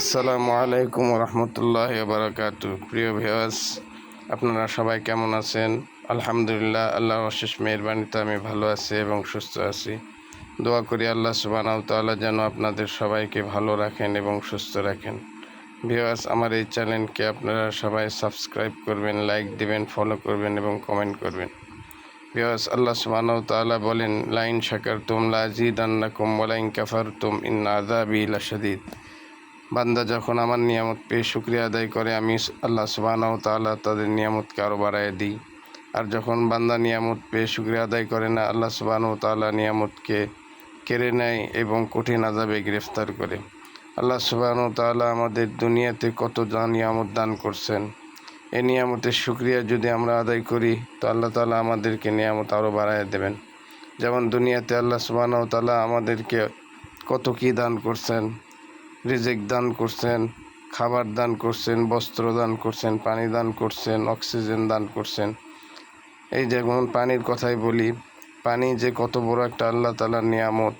আসসালামু আলাইকুম রহমতুল্লাহ বারকাত প্রিয় ভিওয়াস আপনারা সবাই কেমন আছেন? আলহামদুলিল্লাহ আল্লাহ অশেষ মেহরবানিতে আমি ভালো আছি এবং সুস্থ আছি। দোয়া করি আল্লাহ সুবানাউ তাল্লাহ যেন আপনাদের সবাইকে ভালো রাখেন এবং সুস্থ রাখেন। ভিওয়াস আমার এই চ্যানেলকে আপনারা সবাই সাবস্ক্রাইব করবেন লাইক দিবেন ফলো করবেন এবং কমেন্ট করবেন। ভিওয়াস আল্লাহ ওয়া তাআলা বলেন, লাইন শাকার তুম শাকারতুম লাযিদান্নাকুম ওয়া লাইন কাফারতুম ইন্না আযাবি লাশাদীদ। বান্দা যখন আমার নিয়ামত পেয়ে শুক্রিয়া আদায় করে, আমি আল্লাহ সুবহানাহু তাআলা তাদের নিয়ামতকে আরও বাড়ায় দিই। আর যখন বান্দা নিয়ামত পেয়ে শুক্রিয়া আদায় করে না, আল্লাহ সুবহানাহু তাআলা নিয়ামতকে কেড়ে নেয় এবং কঠিন আজাবে গ্রেফতার করে। আল্লাহ সুবহানাহু তাআলা আমাদের দুনিয়াতে কত নিয়ামত দান করছেন। এই নিয়ামতের শুক্রিয়া যদি আমরা আদায় করি, তো আল্লাহ তালা আমাদেরকে নিয়ামত আরও বাড়ায় দেবেন। যেমন দুনিয়াতে আল্লাহ সুবহানাহু তাআলা আমাদেরকে কত কী দান করছেন রিজিক দান করছেন, খাবার দান করছেন, বস্ত্র দান করছেন, পানি দান করছেন, অক্সিজেন দান করছেন। এই যেমন পানির কথাই বলি, পানি যে কত বড় একটা আল্লাহ তালার নিয়ামত।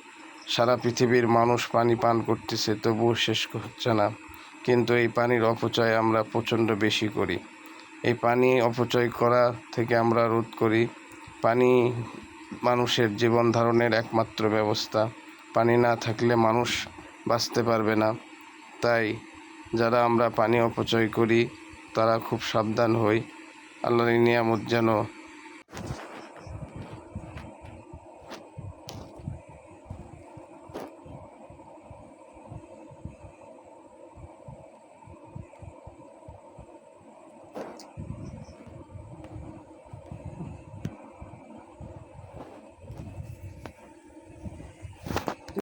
সারা পৃথিবীর মানুষ পানি পান করতেছে, তবুও শেষ হচ্ছে না। কিন্তু এই পানির অপচয় আমরা প্রচণ্ড বেশি করি। এই পানি অপচয় করা থেকে আমরা রোধ করি। পানি মানুষের জীবন ধারণের একমাত্র ব্যবস্থা। পানি না থাকলে মানুষ বাঁচতে পারবে না। তাই যারা আমরা পানি অপচয় করি, তারা খুব সাবধান হই। আল্লাহর এই নিয়ামত যেন